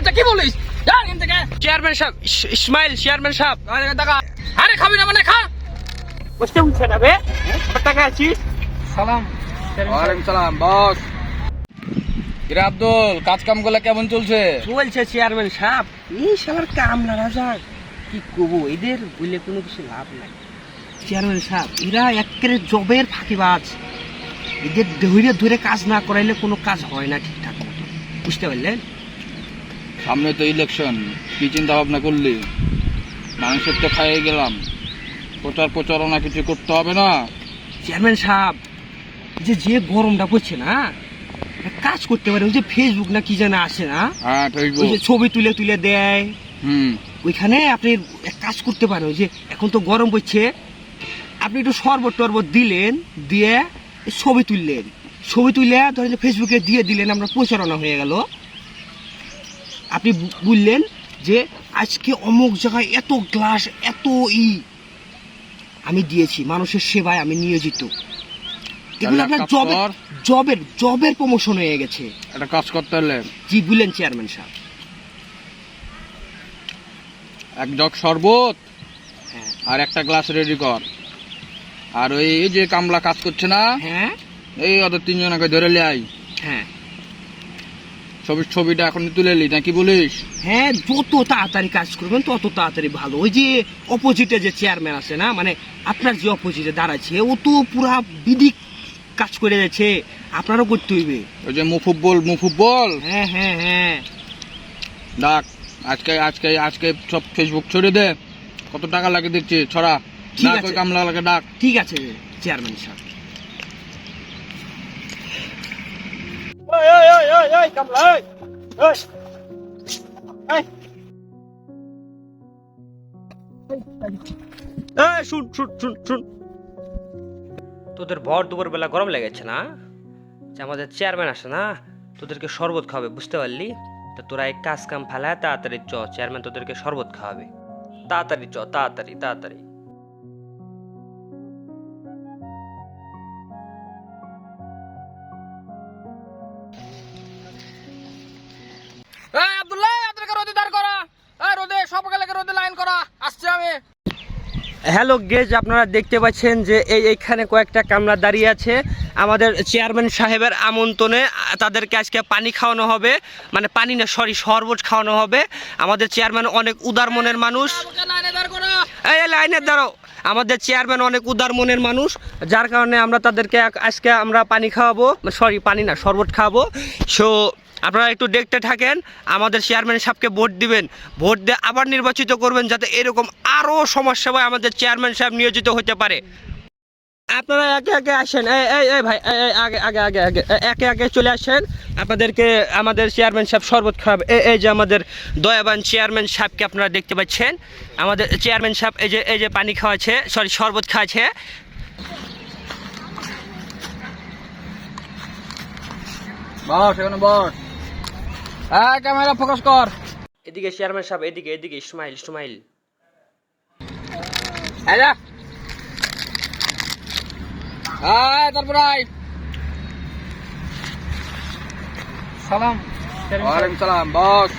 বাচ্চা কি বলিস? চেয়ারম্যান সাহেব ইসমাইল চেয়ারম্যান সাহেব। আরে টাকা আরে খাবি না মানে খা। বসতে উঠছে না বে। টাকা আছিস? সালাম। ওয়ালাইকুম সালাম বস। কিরে আব্দুল কাজ কামগুলো কেমন চলছে? চলছে চেয়ারম্যান সাহেব। এই শালার কামলা রাজা। কি করব এদের বললে কোনো কিছু লাভ নাই। চেয়ারম্যান সাহেব এরা একেবারে জবের ফাঁকিবাজ। এদের ধরে ধরে কাজ না করাইলে কোনো কাজ হয় না ঠিকঠাক মতো। বুঝতে পারলেন? সামনে তো ইলেকশন কি চিন্তা ভাবনা করলি? মানুষের তো খাইয়ে গেলাম। প্রচার প্রচারণা কিছু করতে হবে না। চেয়ারম্যান সাহেব যে যে গরমটা পড়ছে না কাজ করতে পারে ওই যে ফেসবুক না কি যেন আসে না হ্যাঁ ওই যে ছবি তুলে তুলে দেয়। হুম। ওইখানে আপনি এক কাজ করতে পারেন ওই যে এখন তো গরম পড়ছে আপনি একটু শরবত টরবত দিলেন দিয়ে ছবি তুললেন। ছবি তুলে ধরেন ফেসবুকে দিয়ে দিলেন আমরা প্রচারণা হয়ে গেল। আপনি বললেন যে আজকে অমুক জায়গায় এত গ্লাস এত ই। আমি দিয়েছি মানুষের সেবায় আমি নিয়োজিত। এগুলো আপনার জবের জবের জবের প্রমোশন হয়ে গেছে। একটা কাজ করতে হলে। জি বললেন চেয়ারম্যান সাহেব। এক জগ শরবত হ্যাঁ। আর একটা গ্লাস রেডি কর। আর ওই যে কামলা কাজ করছে না হ্যাঁ। এই ওদের তিনজনকে ধরে লে আই হ্যাঁ। ছবির ছবিটা এখন তুলে লি নাকি বলিস? হ্যাঁ যত তাড়াতাড়ি কাজ করবেন তত তাড়াতাড়ি ভালো। ওই যে অপোজিটে যে চেয়ারম্যান আছে না মানে আপনার যে অপোজিটে দাঁড়াচ্ছে ও তো পুরা বিদিক কাজ করে যাচ্ছে। আপনারও করতে হইবে। ওই যে মুফুব বল মুফুব বল। হ্যাঁ হ্যাঁ হ্যাঁ। ডাক আজকে আজকে আজকে সব ফেসবুক ছড়িয়ে দে। কত টাকা লাগে দেখছি ছড়া। ঠিক ডাক আছে। ওই কামলা লাগে ডাক। ঠিক আছে চেয়ারম্যান সাহেব। শুন শুন শুন শুন তোদের ভর দুপুর বেলা গরম লেগেছে না? যে আমাদের চেয়ারম্যান আসে না, তোদেরকে শরবত খাওয়াবে, বুঝতে পারলি? তা তোরা এক কাজ কাম ফেলায়, তাড়াতাড়ি চ চেয়ারম্যান তোদেরকে শরবত খাওয়াবে। তাড়াতাড়ি চ, তাড়াতাড়ি তাড়াতাড়ি। হ্যালো গেজ আপনারা দেখতে পাচ্ছেন যে এই এইখানে কয়েকটা কামরা দাঁড়িয়ে আছে। আমাদের চেয়ারম্যান সাহেবের আমন্ত্রণে তাদেরকে আজকে পানি খাওয়ানো হবে। মানে পানি না সরি শরবত খাওয়ানো হবে। আমাদের চেয়ারম্যান অনেক উদার মনের মানুষ। এই লাইনের দ্বারা আমাদের চেয়ারম্যান অনেক উদার মনের মানুষ। যার কারণে আমরা তাদেরকে আজকে আমরা পানি খাওয়াবো। সরি পানি না, শরবত খাওয়াবো। সো আপনারা একটু দেখতে থাকেন, আমাদের চেয়ারম্যান সাহেবকে ভোট দিবেন। ভোট দিয়ে আবার নির্বাচিত করবেন যাতে এরকম আরও সমাজসেবায় আমাদের চেয়ারম্যান সাহেব নিয়োজিত হতে পারে। আপনারা একে একে আসেন। এই এই এই ভাই আগে আগে আগে আগে একে একে চলে আসেন। আপনাদেরকে আমাদের চেয়ারম্যান সাহেব শরবত খাওয়াবে। এই এই যে আমাদের দয়াবান চেয়ারম্যান সাহেবকে আপনারা দেখতে পাচ্ছেন। আমাদের চেয়ারম্যান সাহেব এই যে এই যে পানি খাওয়াচ্ছে সরি শরবত খাওয়াছে বস, এখানে বস। হ্যাঁ ক্যামেরা ফোকাস কর। এদিকে চেয়ারম্যান সাহেব এদিকে এদিকে ইসমাইল ইসমাইল। হ্যাঁ তারপর আয়। সালাম ওয়ালাইকুম সালাম বস।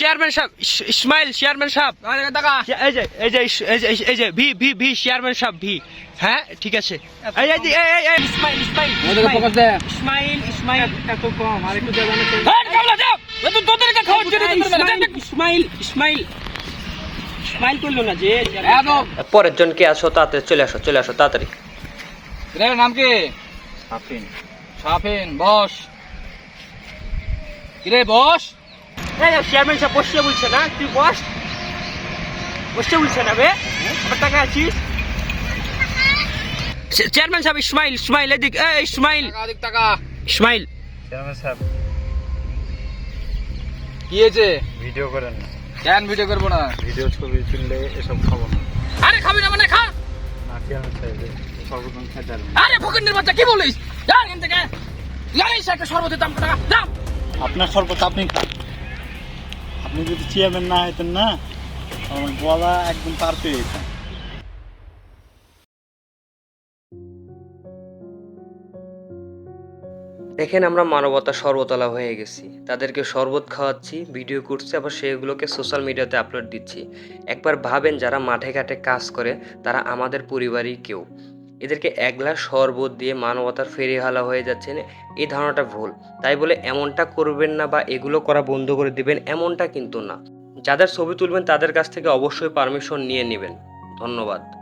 চেয়ারম্যান সাহেব ইস- ইসমাইল চেয়ারম্যান সাহেব আরে টাকা এই যে এই যে এই যে এই যে ভি ভি ভি চেয়ারম্যান সাহেব ভি হ্যাঁ ঠিক আছে এই এই এই এই এই ইসমাইল ইসমাইল ওদেরকে ফোকাস দে ইসমাইল ইসমাইল এত কম আর একটু জানানো হ্যাঁ কামলা যাও তো তোদেরকে খাওয়াচ্ছি রে ইসমাইল ইসমাইল ইসমাইল করল না যে পরের জন কে আসো তাড়াতাড়ি চলে আসো চলে আসো তাড়াতাড়ি নাম কি সাফিন সাফিন বস কিরে বস? চেয়ারম্যান সাহেব বসতে বলছে না তুই বস। বসতে বলছে না বে আমার টাকা আছিস? চেয়ারম্যান সাহেব ইসমাইল ইসমাইল এদিক এই ইসমাইল টাকা টাকা। ইসমাইল চেয়ারম্যান সাহেব। কি হয়েছে? ভিডিও করেন। না কেন ভিডিও করব না? ভিডিও ছবি তুললে এসব খাব না। আরে খাবি না মানে খা। না চেয়ারম্যান সাহেব সর্বপ্রথম খেতে আরে ফকির বাচ্চা কি বলিস? যা এখান থেকে। জানিস একটা শরবতের দাম কত টাকা? দাম। আপনার সর্বত আপনি আপনি যদি চেয়ারম্যান না হইতেন না আমার গলা একদম পার পেয়ে দেখেন আমরা মানবতা সর্বতলা হয়ে গেছি। তাদেরকে শরবত খাওয়াচ্ছি, ভিডিও করছি, আবার সেগুলোকে সোশ্যাল মিডিয়াতে আপলোড দিচ্ছি। একবার ভাবেন যারা মাঠে ঘাটে কাজ করে, তারা আমাদের পরিবারই কেউ। এদেরকে এক গ্লাস শরবত দিয়ে মানবতার ফেরি হালা হয়ে যাচ্ছেন এই ধারণাটা ভুল। তাই বলে এমনটা করবেন না বা এগুলো করা বন্ধ করে দিবেন এমনটা কিন্তু না। যাদের ছবি তুলবেন তাদের কাছ থেকে অবশ্যই পারমিশন নিয়ে নেবেন। ধন্যবাদ।